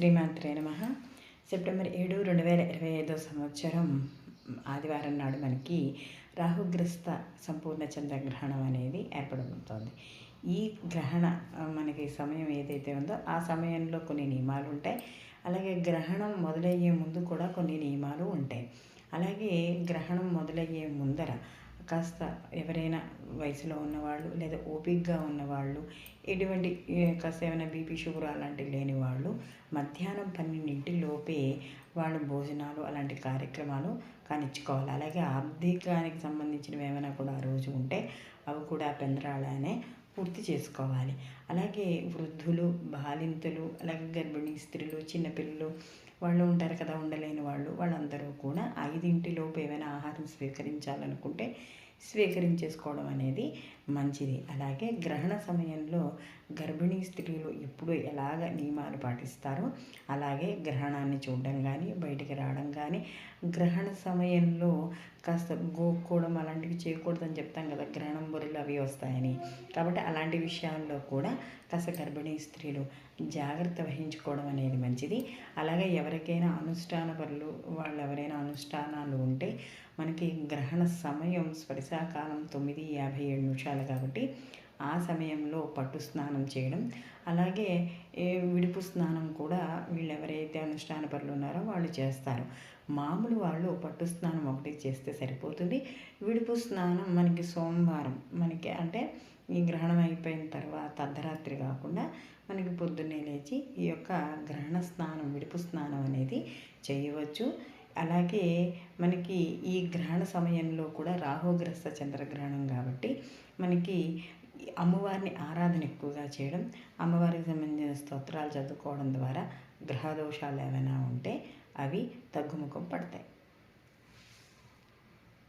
శ్రీమాత్రే నమ. సెప్టెంబర్ ఏడు రెండు వేల ఇరవై ఐదో సంవత్సరం ఆదివారం నాడు మనకి రాహుగ్రస్త సంపూర్ణ చంద్రగ్రహణం అనేది ఏర్పడబోతోంది. ఈ గ్రహణ మనకి సమయం ఏదైతే ఉందో ఆ సమయంలో కొన్ని నియమాలు ఉంటాయి. అలాగే గ్రహణం మొదలయ్యే ముందు కూడా కొన్ని నియమాలు ఉంటాయి. అలాగే గ్రహణం మొదలయ్యే ముందర కాస్త ఎవరైనా వయసులో ఉన్నవాళ్ళు లేదా ఓపిక్గా ఉన్నవాళ్ళు ఎటువంటి కాస్త ఏమైనా బీపీ షుగర్ అలాంటివి లేని వాళ్ళు మధ్యాహ్నం పన్నెండింటి లోపే వాళ్ళు భోజనాలు అలాంటి కార్యక్రమాలు కానిచ్చుకోవాలి. అలాగే ఆర్థికానికి సంబంధించినవి ఏమైనా కూడా ఆ రోజు ఉంటే అవి కూడా పెందరాళనే పూర్తి చేసుకోవాలి. అలాగే వృద్ధులు బాలింతలు అలాగే గర్భిణీ స్త్రీలు చిన్నపిల్లలు వాళ్ళు ఉంటారు కదా ఉండలేని వాళ్ళు వాళ్ళందరూ కూడా ఐదింటిలోపు ఏమైనా ఆహారం స్వీకరించాలనుకుంటే స్వీకరించేసుకోవడం అనేది మంచిది. అలాగే గ్రహణ సమయంలో గర్భిణీ స్త్రీలు ఎప్పుడు ఎలాగ నియమాలు పాటిస్తారో? అలాగే గ్రహణాన్ని చూడడం కానీ బయటికి రావడం కానీ గ్రహణ సమయంలో కాస్త గోక్కోవడం అలాంటివి చేయకూడదని చెప్తాం కదా గ్రహణం బొరులు అవి వస్తాయని. కాబట్టి అలాంటి విషయాల్లో కూడా కాస్త గర్భిణీ స్త్రీలు జాగ్రత్త వహించుకోవడం అనేది మంచిది. అలాగే ఎవరికైనా అనుష్ఠాన పనులు వాళ్ళు ఎవరైనా అనుష్ఠానాలు ఉంటే మనకి గ్రహణ సమయం స్పరిశాకాలం తొమ్మిది యాభై ఏడు నిమిషాలు కాబట్టి ఆ సమయంలో పట్టు స్నానం చేయడం అలాగే విడుపు స్నానం కూడా వీళ్ళు ఎవరైతే అనుష్ఠాన పనులు ఉన్నారో వాళ్ళు చేస్తారు. మామూలు వాళ్ళు పట్టు స్నానం ఒకటి చేస్తే సరిపోతుంది. విడుపు స్నానం మనకి సోమవారం మనకి అంటే ఈ గ్రహణం అయిపోయిన తర్వాత అర్ధరాత్రి కాకుండా మనకి పొద్దున్నే లేచి ఈ యొక్క గ్రహణ స్నానం విడుపు స్నానం అనేది చేయవచ్చు. అలాగే మనకి ఈ గ్రహణ సమయంలో కూడా రాహుగ్రస్త చంద్రగ్రహణం కాబట్టి మనకి అమ్మవారిని ఆరాధన ఎక్కువగా చేయడం అమ్మవారికి సంబంధించిన స్తోత్రాలు చదువుకోవడం ద్వారా గ్రహదోషాలు ఏమైనా ఉంటే అవి తగ్గుముఖం పడతాయి.